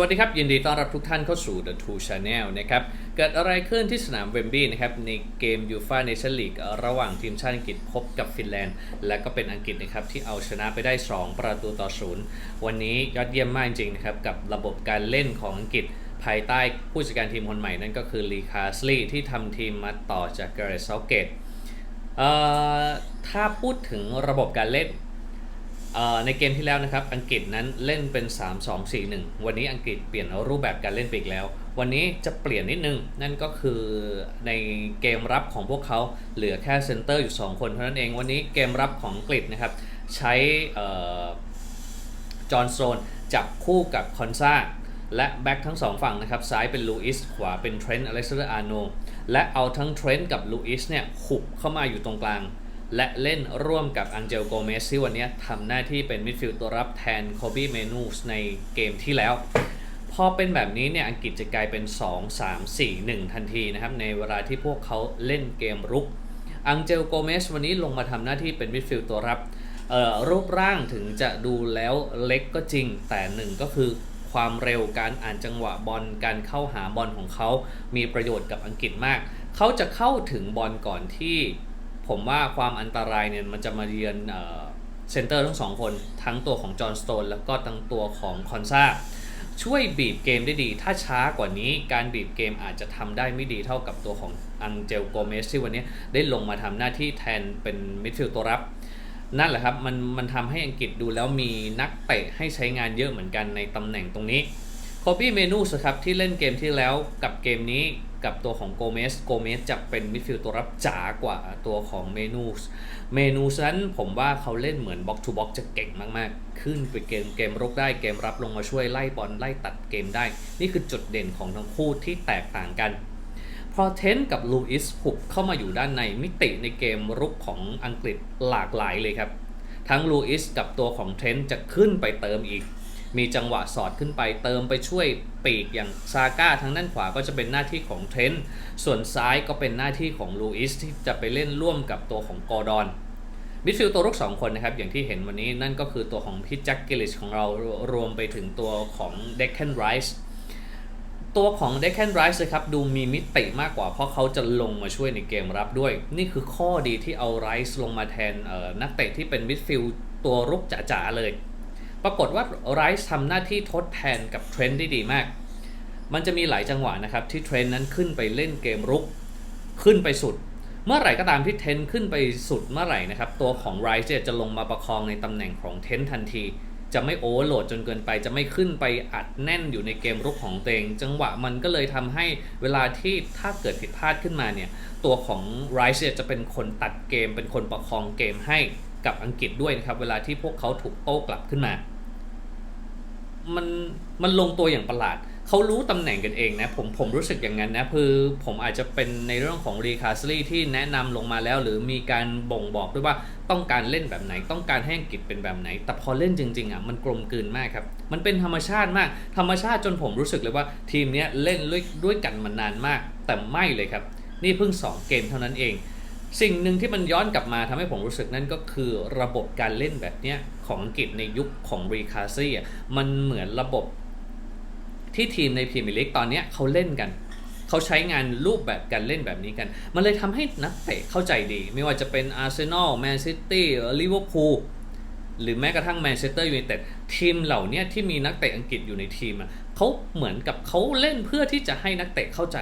วัสดีครับ ยินดีต้อนรับทุกท่านเข้าสู่ The Two Channel นะครับ เกิดอะไรขึ้นที่สนามเวมบลีย์นะครับ ในเกมยูฟ a เนชั่นลีกระหว่างทีมชาติอังกฤษพบกับฟินแลนด์ และก็เป็นอังกฤษนะครับ ที่เอาชนะไปได้ 2 ประตูต่อศูนย์วันนี้ยอดเยี่ยมมากจริงๆนะครับ กับระบบการเล่นของอังกฤษภายใต้ผู้จัดการทีมคนใหม่นั่นก็คือลีคาสลีที่ทำทีมมาต่อจากเกเรตเซาเกตถ้าพูดถึงระบบการเล่น ในเกมที่แล้วนะครับ อังกฤษนั้นเล่นเป็น 3-2-4-1 วันนี้อังกฤษเปลี่ยนรูปแบบการเล่นไปอีกแล้ว วันนี้จะเปลี่ยนนิดนึง นั่นก็คือในเกมรับของพวกเขาเหลือแค่เซนเตอร์อยู่ 2 คนเท่านั้นเอง วันนี้เกมรับของอังกฤษนะครับ ใช้จอห์นโซนจับคู่กับคอนซาและแบ็กทั้งสองฝั่งนะครับ ซ้ายเป็นลูอิสขวาเป็นเทรนต์อเล็กซานเดอร์อาร์โนและเอาทั้งเทรนต์กับลูอิสเนี่ยขุบเข้ามาอยู่ตรงกลาง และเล่นร่วมกับอังเจลโกเมสที่วันนี้ทำหน้าที่เป็นมิดฟิลด์ตัวรับแทนโคบี้เมนูสในเกมที่แล้ว พอเป็นแบบนี้เนี่ยอังกฤษจะกลายเป็น 2 3 4 1 ทันทีนะครับ ในเวลาที่พวกเขาเล่นเกมรุก อังเจลโกเมสวันนี้ลงมาทำหน้าที่เป็นมิดฟิลด์ตัวรับรูปร่างถึงจะดูแล้วเล็กก็จริง แต่หนึ่งก็คือความเร็วการอ่านจังหวะบอลการเข้าหาบอลของเขา มีประโยชน์กับอังกฤษมาก เขาจะเข้าถึงบอลก่อนที่ ผมว่าความอันตรายเนี่ยมันจะมาเยือนเซนเตอร์ทั้งสองคน ทั้งตัวของจอห์นสโตนแล้วก็ทั้งตัวของคอนซาช่วยบีบเกมได้ดี ถ้าช้ากว่านี้การบีบเกมอาจจะทำได้ไม่ดีเท่ากับตัวของอังเจลโกเมสที่วันนี้ได้ลงมาทำหน้าที่แทนเป็นมิดฟิลด์ตัวรับ นั่นแหละครับ มันมันทำให้อังกฤษดูแล้วมีนักเตะให้ใช้งานเยอะเหมือนกันในตำแหน่งตรงนี้โคบี้เมนูสครับที่เล่นเกมที่แล้วกับเกมนี้ กับตัวของโกเมส โกเมสจะเป็นมิดฟิลด์ตัวรับจ๋ากว่าตัวของเมนูสเมนูสนั้นผมว่าเขาเล่นเหมือนบ็อกทูบ็อกจะเก่งมากๆ ขึ้นไปเกมเกมรุกได้เกมรับลงมาช่วยไล่บอลไล่ตัดเกมได้ นี่คือจุดเด่นของทั้งคู่ที่แตกต่างกัน พอเทนกับลูอิสหุบเข้ามาอยู่ด้านในมิติในเกมรุกของอังกฤษหลากหลายเลยครับ ทั้งลูอิสกับตัวของเทนจะขึ้นไปเติมอีก มีจังหวะสอดขึ้นไปเติมไปช่วยปีกอย่างซาก้าทางด้านขวาก็จะเป็นหน้าที่ของเทรนต์ส่วนซ้ายก็เป็นหน้าที่ของลูอิสที่จะไปเล่นร่วมกับตัวของกอร์ดอนมิดฟิลด์ตัวรุก 2 คนนะครับ อย่างที่เห็นวันนี้นั่นก็คือตัวของพิจแจ็คกิลิชของเรารวมไปถึงตัวของเด็กแคนไรส์ตัวของเด็กแคนไรส์นะครับดูมีมิติมากกว่าเพราะเขาจะลงมาช่วยในเกมรับด้วย นี่คือข้อดีที่เอาไรส์ลงมาแทนนักเตะที่เป็นมิดฟิลด์ตัวรุกจ๋าๆเลย ปรากฏว่าไรส์ทำหน้าที่ทดแทนกับเทรนด์ได้ดีมาก มันจะมีหลายจังหวะนะครับที่เทรนด์นั้นขึ้นไปเล่นเกมรุก ขึ้นไปสุด เมื่อไหร่ก็ตามที่เทนขึ้นไปสุดเมื่อไหร่นะครับ ตัวของไรส์จะลงมาประคองในตำแหน่งของเทนทันที จะไม่โอเวอร์โหลดจนเกินไป จะไม่ขึ้นไปอัดแน่นอยู่ในเกมรุกของตัวเองจังหวะมันก็เลยทำให้เวลาที่ถ้าเกิดผิดพลาดขึ้นมาเนี่ย ตัวของไรส์จะเป็นคนตัดเกม เป็นคนประคองเกมให้กับอังกฤษด้วยนะครับ เวลาที่พวกเขาถูกโต้กลับขึ้นมา มันมันลงตัวอย่างประหลาด เขารู้ตำแหน่งกันเองนะผมผมรู้สึกอย่างนั้นนะคือผมอาจจะเป็นในเรื่องของรีคาสลี่ที่แนะนำลงมาแล้ว หรือมีการบ่งบอกด้วยว่าต้องการเล่นแบบไหน ต้องการให้อังกฤษเป็นแบบไหน แต่พอเล่นจริงๆอะมันกลมกลืนมากครับ มันเป็นธรรมชาติมาก ธรรมชาติจนผมรู้สึกเลยว่าทีมนี้เล่นด้วยด้วยกันมานานมาก แต่ไม่เลยครับ นี่เพิ่ง 2 เกมเท่านั้นเอง สิ่งหนึ่งที่มันย้อนกลับมาทำให้ผมรู้สึกนั่นก็คือระบบการเล่นแบบเนี้ยของอังกฤษในยุคของรีคาซี่อะมันเหมือนระบบที่ทีมในพรีเมียร์ลีกตอนนี้เขาเล่นกัน เขาใช้งานรูปแบบการเล่นแบบนี้กัน มันเลยทำให้นักเตะเข้าใจดี ไม่ว่าจะเป็นอาร์เซนอลแมนซิตี้ลิเวอร์พูลหรือแม้กระทั่งแมนเชสเตอร์ยูไนเต็ดทีมเหล่านี้ที่มีนักเตะอังกฤษอยู่ในทีมอะเขาเหมือนกับเขาเล่นเพื่อที่จะให้นักเตะเข้าใจ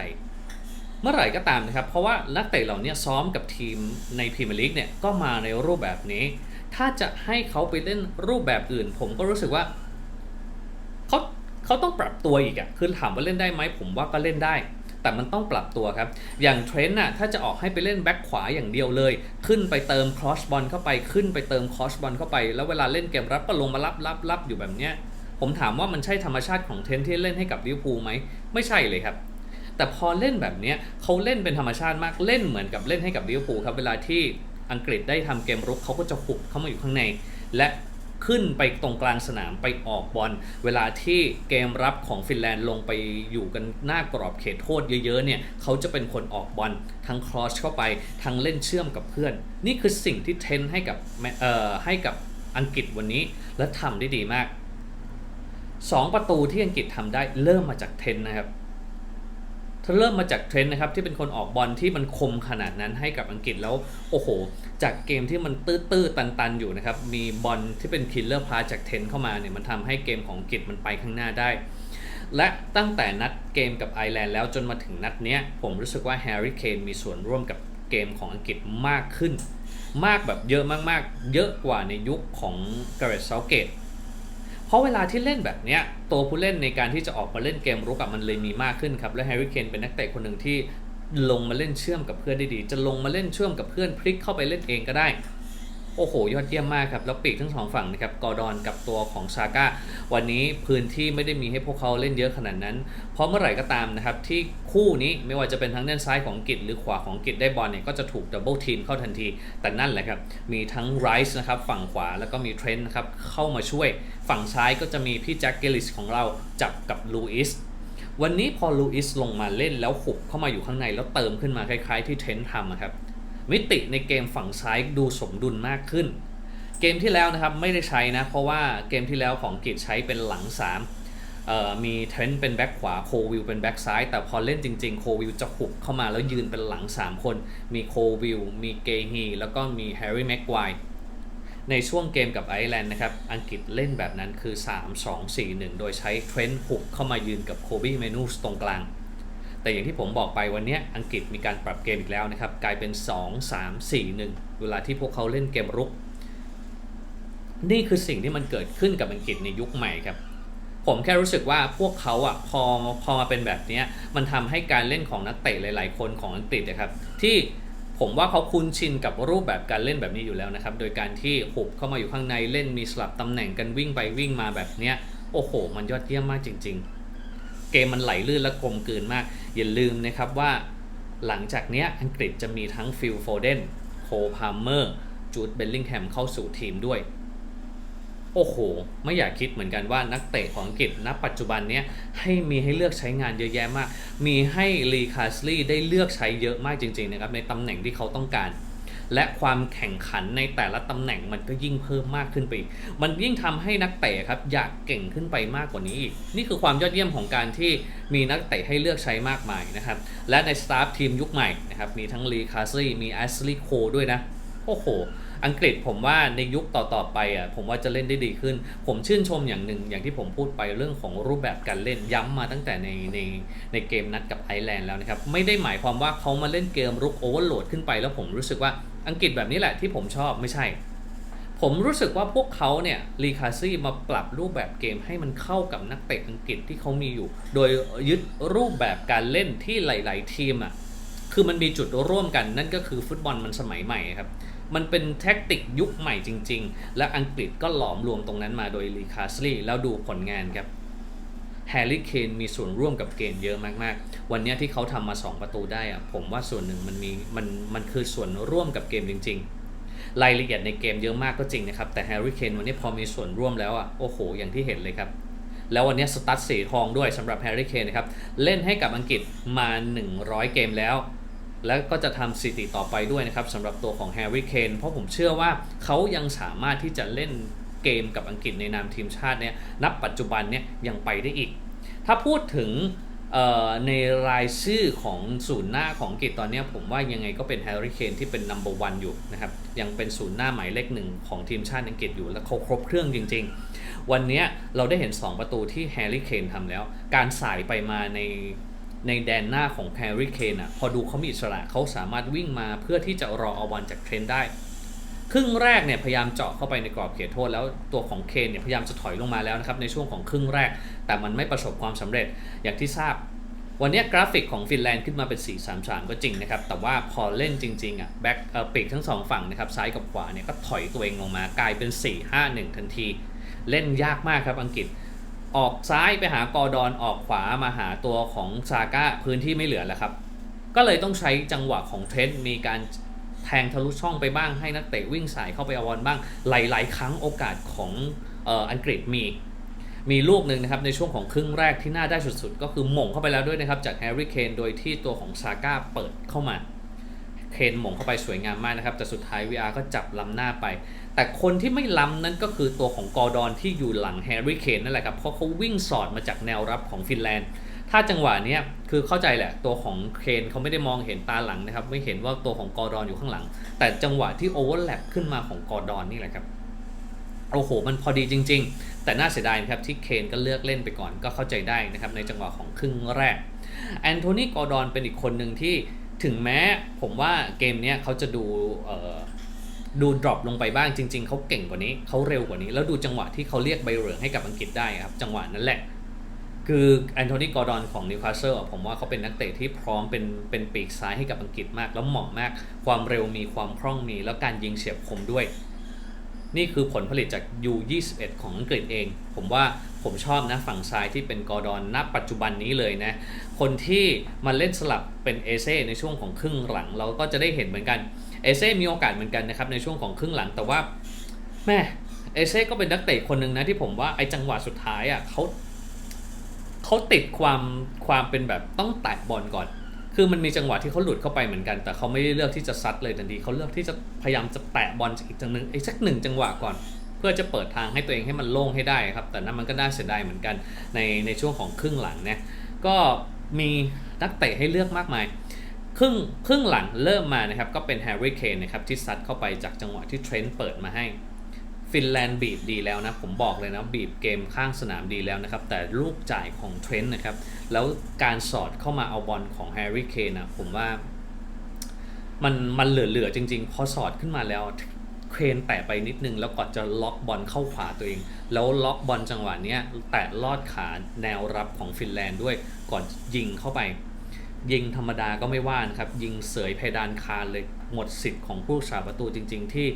เมื่อไหร่ก็ตามนะครับ เพราะว่านักเตะเหล่านี้ซ้อมกับทีมในพรีเมียร์ลีกเนี่ยก็มาในรูปแบบนี้ ถ้าจะให้เขาไปเล่นรูปแบบอื่น ผมก็รู้สึกว่าเขาเขาต้องปรับตัวอีกอะคือถามว่าเล่นได้ไหมผมว่าก็เล่นได้ แต่มันต้องปรับตัวครับ อย่างเทรนด์น่ะถ้าจะออกให้ไปเล่นแบ็คขวาอย่างเดียวเลย ขึ้นไปเติมครอสบอลเข้าไปขึ้นไปเติมครอสบอลเข้าไป แล้วเวลาเล่นเกมรับก็ลงมารับรับรับอยู่แบบเนี้ยผมถามว่ามันใช่ธรรมชาติของเทรนที่เล่นให้กับลิเวอร์พูลไหมไม่ใช่เลยครับ แต่พอเล่นแบบนี้เขาเล่นเป็นธรรมชาติมากเล่นเหมือนกับเล่นให้กับลิเวอร์พูลครับเวลาที่อังกฤษได้ทำเกมรุกเขาก็จะหุบเข้ามาอยู่ข้างใน และขึ้นไปตรงกลางสนามไปออกบอลเวลาที่เกมรับของฟินแลนด์ลงไปอยู่กันหน้ากรอบเขตโทษเยอะๆเนี่ยเขาจะเป็นคนออกบอลทั้งครอสเข้าไปทั้งเล่นเชื่อมกับเพื่อน นี่คือสิ่งที่เทนให้กับเอ่อให้กับอังกฤษวันนี้และทำได้ดีมากสองประตูที่อังกฤษทำได้เริ่มมาจากเทนนะครับ เริ่มมาจากเทรนด์นะครับที่เป็นคนออกบอลที่มันคมขนาดนั้นให้กับอังกฤษแล้วโอ้โห จากเกมที่มันตื้อๆตันๆอยู่นะครับมีบอลที่เป็นคิลเลอร์พาจากเทนเข้ามาเนี่ยมันทำให้เกมของอังกฤษมันไปข้างหน้าได้ และตั้งแต่นัดเกมกับไอร์แลนด์แล้วจนมาถึงนัดเนี้ยผมรู้สึกว่าแฮร์รี่เคนมีส่วนร่วมกับเกมของอังกฤษมากขึ้น มากแบบเยอะมากๆ เยอะกว่าในยุคของเกรซเซาเกต เพราะเวลาที่เล่นแบบเนี้ยตัวผู้เล่นในการที่จะออกมาเล่นเกมรุกกับมันเลยมีมากขึ้นครับ และแฮร์รี่เคนเป็นนักเตะคนหนึ่งที่ลงมาเล่นเชื่อมกับเพื่อนได้ดี จะลงมาเล่นเชื่อมกับเพื่อนพลิกเข้าไปเล่นเองก็ได้ โอ้โห ยอดเยี่ยมมากครับ แล้วปีกทั้งสองฝั่งนะครับกอร์ดอนกับตัวของซาก้าวันนี้พื้นที่ไม่ได้มีให้พวกเขาเล่นเยอะขนาดนั้น เพราะเมื่อไหร่ก็ตามนะครับ ที่คู่นี้ไม่ว่าจะเป็นทั้งด้านซ้ายของกิจหรือขวาของกิจได้บอลเนี่ยก็จะถูกดับเบิลทีมเข้าทันที แต่นั่นแหละครับ มีทั้งไรส์นะครับฝั่งขวาแล้วก็มีเทรนต์นะครับเข้ามาช่วย ฝั่งซ้ายก็จะมีพี่แจ็คเกลิสของเราจับกับลูอิสวันนี้พอลูอิสลงมาเล่นแล้วหุบเข้ามาอยู่ข้างในแล้วเติมขึ้นมาคล้ายๆที่เทรนต์ทำอะครับ มิติในเกมฝั่งซ้ายดูสมดุลมากขึ้น เกมที่แล้วนะครับไม่ได้ใช้นะ เพราะว่าเกมที่แล้วของกิจใช้เป็นหลัง3มีเทรนต์เป็นแบ็คขวาโควิลเป็นแบ็คซ้าย แต่พอเล่นจริงๆโควิลจะหุบเข้ามาแล้วยืนเป็นหลัง 3 คน มีโควิลมีเกฮีแล้วก็มีแฮร์รี่แม็กควายในช่วงเกมกับไอร์แลนด์นะครับ อังกฤษเล่นแบบนั้นคือ 3 2 4 1 โดยใช้เทรนต์หุบเข้ามายืนกับโคบี้เมนูสตรงกลาง แต่อย่างที่ผมบอกไปวันนี้อังกฤษมีการปรับเกมอีกแล้วนะครับ กลายเป็น 2 3 4 1 เวลาที่พวกเขาเล่นเกมรุก นี่คือสิ่งที่มันเกิดขึ้นกับอังกฤษในยุคใหม่ครับ ผมแค่รู้สึกว่าพวกเขาอะพอพอมาเป็นแบบนี้มันทำให้การเล่นของนักเตะหลาย ๆ คนของอังกฤษนะครับ ที่ผมว่าเขาคุ้นชินกับรูปแบบการเล่นแบบนี้อยู่แล้วนะครับ โดยการที่หุบเข้ามาอยู่ข้างในเล่นมีสลับตำแหน่งกันวิ่งไปวิ่งมาแบบเนี้ยโอ้โห มันยอดเยี่ยมมากจริง ๆ เกมมันไหลลื่นและกลมกลืนมาก อย่าลืมนะครับว่าหลังจากเนี้ยอังกฤษจะมีทั้งฟิลโฟเดนโคพาร์เมอร์จูดเบลลิงแฮมเข้าสู่ทีมด้วย โอ้โห ไม่อยากคิดเหมือนกันว่านักเตะของอังกฤษณปัจจุบันเนี้ยให้มีให้เลือกใช้งานเยอะแยะมาก มีให้ลีคาสลีย์ได้เลือกใช้เยอะมากจริงๆนะครับในตำแหน่งที่เขาต้องการ และความแข่งขันในแต่ละตำแหน่งมันก็ยิ่งเพิ่มมากขึ้นไปอีกมันยิ่งทำให้นักเตะครับอยากเก่งขึ้นไปมากกว่านี้อีก นี่คือความยอดเยี่ยมของการที่มีนักเตะให้เลือกใช้มากมายนะครับ และในสตาฟทีมยุคใหม่นะครับ มีทั้งลีคาซี่มีแอสลีย์โคด้วยนะ โอ้โห อังกฤษผมว่าในยุคต่อๆไปอะผมว่าจะเล่นได้ดีขึ้น ผมชื่นชมอย่างหนึ่งอย่างที่ผมพูดไปเรื่องของรูปแบบการเล่นย้ำมาตั้งแต่ในในในเกมนัดกับไอร์แลนด์แล้วนะครับไม่ได้หมายความว่าเขามาเล่นเกมรุกโอเวอร์โหลดขึ้นไปแล้วผมรู้สึกว่าอังกฤษแบบนี้แหละที่ผมชอบไม่ใช่ ผมรู้สึกว่าพวกเขาเนี่ยรีคาซี่มาปรับรูปแบบเกมให้มันเข้ากับนักเตะอังกฤษที่เขามีอยู่ โดยยึดรูปแบบการเล่นที่หลาย ๆ ทีมอะคือมันมีจุดร่วมกันนั่นก็คือฟุตบอลมันสมัยใหม่ครับ มันเป็นแท็กติกยุคใหม่จริง ๆ และอังกฤษก็หลอมรวมตรงนั้นมาโดยลีคาสลีแล้วดูผลงานครับแฮร์รี่เคนมีส่วนร่วมกับเกมเยอะมากๆ วันนี้ที่เขาทำมา 2 ประตูได้อะผมว่าส่วนหนึ่งมันมีมันมันคือส่วนร่วมกับเกมจริง ๆ รายละเอียดในเกมเยอะมากก็จริงนะครับ แต่แฮร์รี่เคนวันนี้พอมีส่วนร่วมแล้วอะโอ้โห อย่างที่เห็นเลยครับ แล้ววันนี้สตัดสีทองด้วยสำหรับแฮร์รี่เคนนะครับ เล่นให้กับอังกฤษมา 100 เกมแล้ว แล้วก็จะทำสถิติต่อไปด้วยนะครับสำหรับตัวของแฮร์รี่เคนเพราะผมเชื่อว่าเขายังสามารถที่จะเล่นเกมกับอังกฤษในนามทีมชาติเนี่ยนับปัจจุบันเนี่ยยังไปได้อีก ถ้าพูดถึงในรายชื่อของศูนย์หน้าของอังกฤษตอนนี้ผมว่ายังไงก็เป็นแฮร์รี่เคนที่เป็นนัมเบอร์วันอยู่นะครับ ยังเป็นศูนย์หน้าหมายเลขหนึ่งของทีมชาติอังกฤษอยู่และเขาครบเครื่องจริง ๆ วันนี้เราได้เห็น 2 ประตูที่แฮร์รี่เคนทำแล้ว การสายไปมาใน ในแดนหน้าของแฮร์รี่เคนอะพอดูเขามีอิสระเขาสามารถวิ่งมาเพื่อที่จะรอเอาบอลจากเทรนได้ ครึ่งแรกเนี่ยพยายามเจาะเข้าไปในกรอบเขตโทษ แล้วตัวของเคนเนี่ยพยายามจะถอยลงมาแล้วนะครับในช่วงของครึ่งแรก แต่มันไม่ประสบความสำเร็จอย่างที่ทราบ วันนี้กราฟิกของฟินแลนด์ขึ้นมาเป็น 4-3-3 ก็จริงนะครับ แต่ว่าพอเล่นจริงๆอะแบ็คเออปีกทั้งสองฝั่งนะครับซ้ายกับขวาเนี่ยก็ถอยตัวเองลงมากลายเป็น 4-5-1 ทันที เล่นยากมากครับอังกฤษ ออกซ้ายไปหากอร์ดอนออกขวามาหาตัวของซาก้าพื้นที่ไม่เหลือแล้วครับ ก็เลยต้องใช้จังหวะของเทรนต์มีการแทงทะลุช่องไปบ้างให้นักเตะวิ่งสายเข้าไปอาบอลบ้าง หลาย ๆ ครั้งโอกาสของอ,อ,อังกฤษมีมีลูกหนึ่งนะครับ ในช่วงของครึ่งแรกที่น่าได้สุดๆ ก็คือหม่งเข้าไปแล้วด้วยนะครับ จากแฮร์รี่เคนโดยที่ตัวของซาก้าเปิดเข้ามา เคนหม่งเข้าไปสวยงามมากนะครับ แต่สุดท้าย VR ก็จับล้ำหน้าไป แต่คนที่ไม่ล้ำนั่นก็คือตัวของกอร์ดอนที่อยู่หลังแฮร์รี่เคนนั่นแหละครับเพราะเขาวิ่งสอดมาจากแนวรับของฟินแลนด์ ถ้าจังหวะนี้คือเข้าใจแหละตัวของเคนเขาไม่ได้มองเห็นตาหลังนะครับ ไม่เห็นว่าตัวของกอร์ดอนอยู่ข้างหลัง แต่จังหวะที่โอเวอร์แลปขึ้นมาของกอร์ดอนนี่แหละครับโอ้โห มันพอดีจริง ๆ แต่น่าเสียดายครับที่เคนก็เลือกเล่นไปก่อนก็เข้าใจได้นะครับในจังหวะของครึ่งแรกแอนโทนีกอร์ดอนเป็นอีกคนหนึ่งที่ถึงแม้ผมว่าเกมนี้เขาจะดูเอ่อ ดูดรอปลงไปบ้างจริง ๆเขาเก่งกว่านี้เขาเร็วกว่านี้ แล้วดูจังหวะที่เขาเรียกใบเหลืองให้กับอังกฤษได้ครับ จังหวะนั้นแหละ คือแอนโทนีกอร์ดอนของนิวคาสเซิลผมว่าเขาเป็นนักเตะที่พร้อมเป็นเป็นปีกซ้ายให้กับอังกฤษมาก แล้วเหมาะมาก ความเร็วมีความคล่องมี แล้วการยิงเฉียบคมด้วย นี่คือผลผลิตจาก U21 ของอังกฤษเอง ผมว่าผมชอบนะฝั่งซ้ายที่เป็นกอร์ดอนณปัจจุบันนี้เลยนะคนที่มาเล่นสลับเป็นเอเซ่ในช่วงของครึ่งหลัง เราก็จะได้เห็นเหมือนกัน เอเซ่มีโอกาสเหมือนกันนะครับในช่วงของครึ่งหลังแต่ว่าแม่เอเซ่ก็เป็นนักเตะคนหนึ่งนะที่ผมว่าไอ้จังหวะสุดท้ายอะเขาเขาติดความความเป็นแบบต้องแตะบอลก่อน คือมันมีจังหวะที่เขาหลุดเข้าไปเหมือนกัน แต่เขาไม่ได้เลือกที่จะซัดเลยทันทีเขาเลือกที่จะพยายามจะแตะบอลอีกจังหนึ่งอีกสักหนึ่งจังหวะก่อน เพื่อจะเปิดทางให้ตัวเองให้มันโล่งให้ได้ครับ แต่นั้นมันก็น่าเสียดายเหมือนกันในในช่วงของครึ่งหลังเนี่ยก็มีนักเตะให้เลือกมากมาย ครึ่งครึ่งหลังเริ่มมานะครับก็เป็นแฮร์รี่เคนนะครับที่ซัดเข้าไปจากจังหวะที่เทรนต์เปิดมาให้ฟินแลนด์บีบดีแล้วนะ ผมบอกเลยนะบีบเกมข้างสนามดีแล้วนะครับ แต่ลูกจ่ายของเทรนต์นะครับ แล้วการสอดเข้ามาเอาบอลของแฮร์รี่เคนนะผมว่ามันมันเหลือๆจริงๆ พอสอดขึ้นมาแล้วเครนแตะไปนิดนึง แล้วก่อนจะล็อกบอลเข้าขวาตัวเอง แล้วล็อกบอลจังหวะนี้แตะลอดขาแนวรับของฟินแลนด์ด้วยก่อนยิงเข้าไป ยิงธรรมดาก็ไม่ว่านะครับ ยิงเสยเพดานคานเลยหมดสิทธิ์ของผู้สาประตูจริง ๆ ที่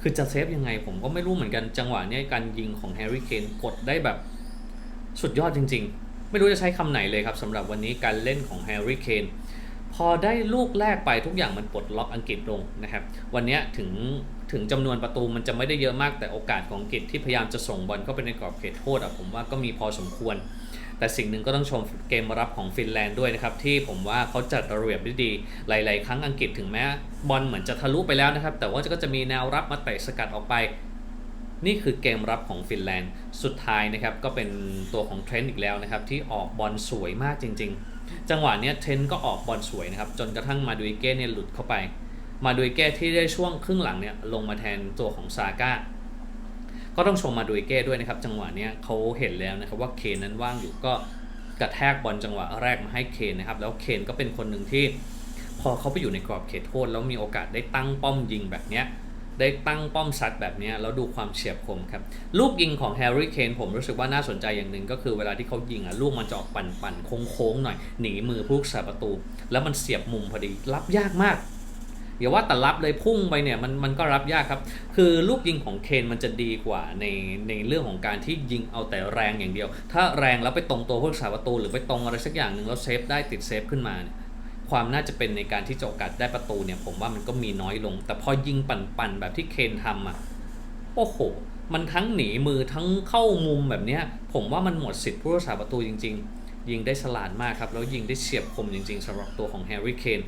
คือจะเซฟยังไงผมก็ไม่รู้เหมือนกันจังหวะนี้การยิงของแฮร์รี่เคนกดได้แบบสุดยอดจริง ๆ ไม่รู้จะใช้คำไหนเลยครับสำหรับวันนี้การเล่นของแฮร์รี่เคนพอได้ลูกแรกไปทุกอย่างมันปลดล็อกอังกฤษลงนะครับ วันนี้ถึงถึงจำนวนประตูมันจะไม่ได้เยอะมากแต่โอกาสของอังกฤษที่พยายามจะส่งบอลเข้าไปในกรอบเขตโทษอะผมว่าก็มีพอสมควร แต่สิ่งหนึ่งก็ต้องชมเกมรับของฟินแลนด์ด้วยนะครับ ที่ผมว่าเขาจัดระเบียบได้ดีหลาย ๆ ครั้งอังกฤษถึงแม้บอลเหมือนจะทะลุไปแล้วนะครับ แต่ว่าก็จะมีแนวรับมาเตะสกัดออกไป นี่คือเกมรับของฟินแลนด์สุดท้ายนะครับ ก็เป็นตัวของเทรนต์อีกแล้วนะครับ ที่ออกบอลสวยมากจริง ๆ จังหวะนี้เทรนต์ก็ออกบอลสวยนะครับ จนกระทั่งมาดูอิเก้เนี่ยหลุดเข้าไป มาดูอิเก้ที่ได้ช่วงครึ่งหลังเนี่ยลงมาแทนตัวของซาก้า ก็ต้องชมมาดูเก้ด้วยนะครับ จังหวะนี้เขาเห็นแล้วนะครับว่าเคนนั้นว่างอยู่ก็กระแทกบอลจังหวะแรกมาให้เคนนะครับ แล้วเคนก็เป็นคนหนึ่งที่ พอเขาไปอยู่ในกรอบเขตโทษ แล้วมีโอกาสได้ตั้งป้อมยิงแบบเนี้ยได้ตั้งป้อมซัดแบบนี้แล้วดูความเฉียบคมครับ ลูกยิงของแฮร์รี่เคนผมรู้สึกว่าน่าสนใจอย่างหนึ่งก็คือเวลาที่เขายิงอะลูกมันจะออกปั่นปั่นๆโค้งๆหน่อย หนีมือผู้รักษาประตู แล้วมันเสียบมุมพอดีรับยากมาก อย่าว่าแต่รับเลยพุ่งไปเนี่ยมันมันก็รับยากครับ คือลูกยิงของเคนมันจะดีกว่าในในเรื่องของการที่ยิงเอาแต่แรงอย่างเดียว ถ้าแรงแล้วไปตรงตัวผู้รักษาประตูหรือไปตรงอะไรสักอย่างหนึ่งแล้วเซฟได้ติดเซฟขึ้นมาเนี่ยความน่าจะเป็นในการที่จะโอกาสได้ประตูเนี่ยผมว่ามันก็มีน้อยลง แต่พอยิงปั่นๆแบบที่เคนทำอะโอ้โห มันทั้งหนีมือทั้งเข้ามุมแบบเนี้ยผมว่ามันหมดสิทธิ์ผู้รักษาประตูจริง ๆ ยิงได้ฉลาดมากครับ แล้วยิงได้เฉียบคมจริงๆสำหรับตัวของแฮร์รี่เคน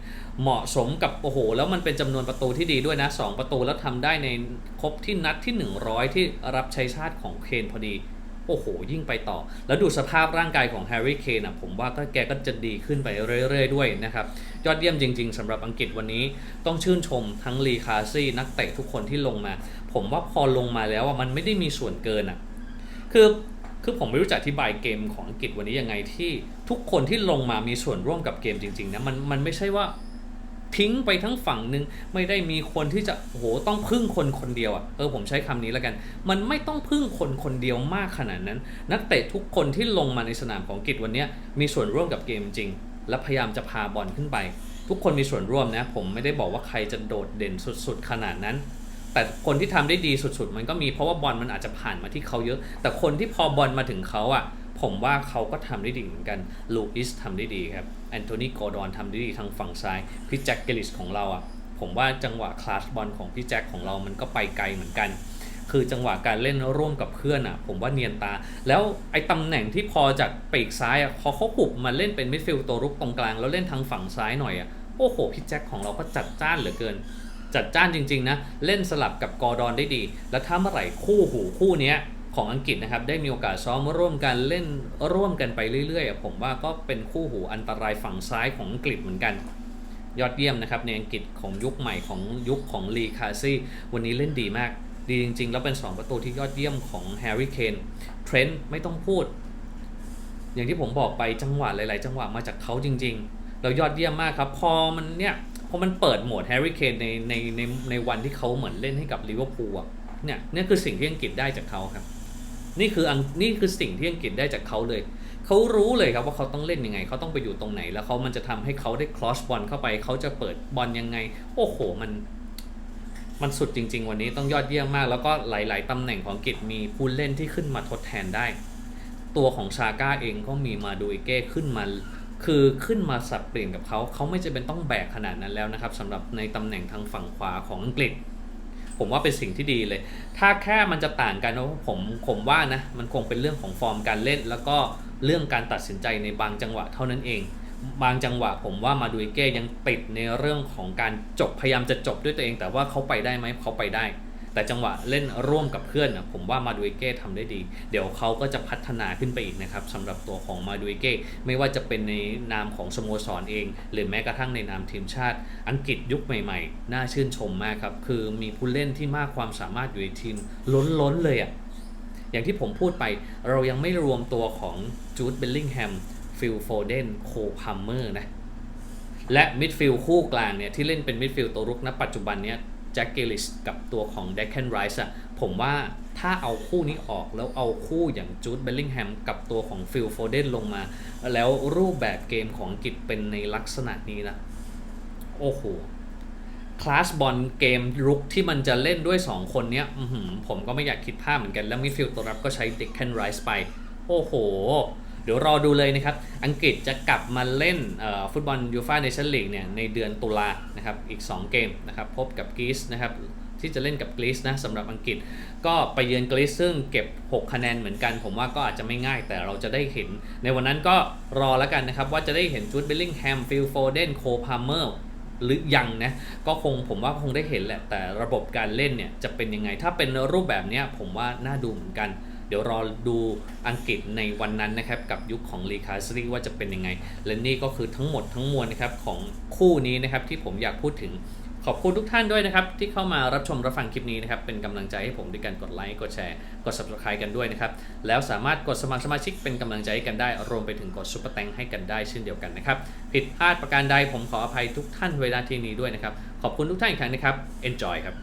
เหมาะสมกับโอ้โห แล้วมันเป็นจำนวนประตูที่ดีด้วยนะ 2 ประตูแล้วทำได้ในครบที่นัดที่ 100 ที่รับใช้ชาติของเคนพอดีโอ้โห ยิ่งไปต่อ แล้วดูสภาพร่างกายของแฮร์รี่เคนอะผมว่าก็แกก็จะดีขึ้นไปเรื่อยๆ ด้วยนะครับ ยอดเยี่ยมจริงๆสำหรับอังกฤษวันนี้ ต้องชื่นชมทั้งลีคาซี่ นักเตะทุกคนที่ลงมา ผมว่าพอลงมาแล้วมันไม่ได้มีส่วนเกินอะ คือ คือผมไม่รู้จะอธิบายเกมของอังกฤษวันนี้ยังไงที่ทุกคนที่ลงมามีส่วนร่วมกับเกมจริงๆนะมันมันไม่ใช่ว่าทิ้งไปทั้งฝั่งหนึ่งไม่ได้มีคนที่จะโหต้องพึ่งคนคนเดียวอะเออผมใช้คำนี้แล้วกัน มันไม่ต้องพึ่งคนคนเดียวมากขนาดนั้น นักเตะทุกคนที่ลงมาในสนามของอังกฤษวันนี้มีส่วนร่วมกับเกมจริง และพยายามจะพาบอลขึ้นไป ทุกคนมีส่วนร่วมนะ ผมไม่ได้บอกว่าใครจะโดดเด่นสุด ๆ ขนาดนั้น แต่คนที่ทำได้ดีสุดๆ มันก็มีเพราะว่าบอลมันอาจจะผ่านมาที่เขาเยอะ แต่คนที่พอบอลมาถึงเขาอะผมว่าเขาก็ทำได้ดีเหมือนกันลูอิสทำได้ดีครับแอนโทนีโกดอนทำได้ดีทางฝั่งซ้ายพี่แจ็คเกลิสของเราอะผมว่าจังหวะคลาสบอลของพี่แจ็คของเรามันก็ไปไกลเหมือนกัน คือจังหวะการเล่นร่วมกับเพื่อนอะ ผมว่าเนียนตา แล้วไอ้ตำแหน่งที่พอจากปีกซ้ายอะพอเขาปุบมาเล่นเป็นมิดฟิลด์ตัวรุกตรงกลาง แล้วเล่นทางฝั่งซ้ายหน่อยอะโอ้โหพี่แจ็คของเราก็จัดจ้านเหลือเกิน จัดจ้านจริง ๆ นะ เล่นสลับกับกอร์ดอนได้ดี แล้วถ้าเมื่อไหร่คู่หูคู่นี้ของอังกฤษนะครับ ได้มีโอกาสซ้อมร่วมกันเล่นร่วมกันไปเรื่อยๆ ผมว่าก็เป็นคู่หูอันตรายฝั่งซ้ายของอังกฤษเหมือนกัน ยอดเยี่ยมนะครับในอังกฤษของยุคใหม่ของยุคของลีคาซี่วันนี้เล่นดีมาก ดีจริง ๆ แล้วเป็น 2 ประตูที่ยอดเยี่ยมของแฮร์รี่เคนเทรนต์ไม่ต้องพูด อย่างที่ผมบอกไปจังหวะหลาย ๆ จังหวะมาจากเขาจริงๆแล้วยอดเยี่ยมมากครับพอมันเนี่ย พอมันเปิดโหมดแฮร์รี่เคนในในในในวันที่เขาเหมือนเล่นให้กับลิเวอร์พูลเนี่ยนี่คือสิ่งที่อังกฤษได้จากเขาครับ นี่คืออังนี่คือสิ่งที่อังกฤษได้จากเขาเลยเขารู้เลยครับว่าเขาต้องเล่นยังไงเขาต้องไปอยู่ตรงไหน แล้วเขามันจะทำให้เขาได้คลอสบอลเข้าไปเขาจะเปิดบอลยังไง โอ้โหมัน มันสุดจริง ๆ วันนี้ต้องยอดเยี่ยมมาก แล้วก็หลาย ๆตำแหน่งของอังกฤษมีผู้เล่นที่ขึ้นมาทดแทนได้ ตัวของชาก้าเองก็มีมาดูอิเก้ขึ้นมา คือขึ้นมาสับเปลี่ยนกับเขา เขาไม่จะเป็นต้องแบกขนาดนั้นแล้วนะครับสำหรับในตำแหน่งทางฝั่งขวาของอังกฤษ ผมว่าเป็นสิ่งที่ดีเลย ถ้าแค่มันจะต่างกันนะผมผมว่านะมันคงเป็นเรื่องของฟอร์มการเล่น แล้วก็เรื่องการตัดสินใจในบางจังหวะเท่านั้นเอง บางจังหวะผมว่ามาดูอิเก้ยังติดในเรื่องของการจบพยายามจะจบด้วยตัวเอง แต่ว่าเขาไปได้ไหมเขาไปได้ แต่จังหวะเล่นร่วมกับเพื่อนนะผมว่ามาดูอิเก้ทำได้ดี เดี๋ยวเขาก็จะพัฒนาขึ้นไปอีกนะครับสำหรับตัวของมาดูอิเก้ไม่ว่าจะเป็นในนามของสโมสรเอง หรือแม้กระทั่งในนามทีมชาติ อังกฤษยุคใหม่ๆ น่าชื่นชมมากครับ คือมีผู้เล่นที่มากความสามารถอยู่ในทีมล้นๆเลยอะ่ะอย่างที่ผมพูดไปเรายังไม่รวมตัวของจูดเบลลิงแฮมฟิลโฟเดนโคพัมเมอร์นะและมิดฟิลด์คู่กลางเนี่ยที่เล่นเป็นมิดฟิลด์ตัวรุกณปัจจุบันเนี้ย แจ็คเกลิสกับตัวของเดคเคนไรส์อะผมว่าถ้าเอาคู่นี้ออกแล้วเอาคู่อย่างจูดเบลลิงแฮมกับตัวของฟิลโฟเดนลงมา แล้วรูปแบบเกมของอังกฤษเป็นในลักษณะนี้นะโอ้โหคลาสบอลเกมรุกที่มันจะเล่นด้วย 2 คนเนี้ยผมก็ไม่อยากคิดภาพเหมือนกัน แล้วมิดฟิลด์ตัวรับก็ใช้เด็กเคนไรส์ไป โอ้โห เดี๋ยวรอดูเลยนะครับ อังกฤษจะกลับมาเล่นฟุตบอลยูฟ่าเนชั่นลีกเนี่ยในเดือนตุลานะครับอีก 2 เกมนะครับพบกับกรีซนะครับที่จะเล่นกับกรีซนะสำหรับอังกฤษก็ไปเยือนกรีซซึ่งเก็บ 6 คะแนนเหมือนกัน ผมว่าก็อาจจะไม่ง่ายแต่เราจะได้เห็น ในวันนั้นก็รอแล้วกันนะครับ ว่าจะได้เห็นจูดเบลลิงแฮมฟิลโฟเดนโคพาเมอร์หรือยังนะก็คงผมว่าคงได้เห็นแหละแต่ระบบการเล่นเนี่ยจะเป็นยังไงถ้าเป็นรูปแบบเนี้ยผมว่าน่าดูเหมือนกัน ดี๋ยวรอดูอังกฤษในวันนั้นนะครับ กับยุคของลีคาสรีว่าจะเป็นยังไง และนี่ก็คือทั้งหมดทั้งมวลนะครับของคู่นี้นะครับที่ผมอยากพูดถึงขอบคุณทุกท่านด้วยนะครับ ที่เข้ามารับชมรับฟังคลิปนี้นะครับ เป็นกำลังใจให้ผมด้วยการกดไลค์กดแชร์กด subscribe กันด้วยนะครับ แล้วสามารถกดสมัครสมาชิกเป็นกำลังใจให้กันได้ รวมไปถึงกดซุปเปอร์แตงให้กันได้เช่นเดียวกันนะครับ ผิดพลาดประการใดผมขออภัยทุกท่านเวลาที่นี้ด้วยนะครับ ขอบคุณทุกท่านอีกครั้งนะครับ enjoy ครับ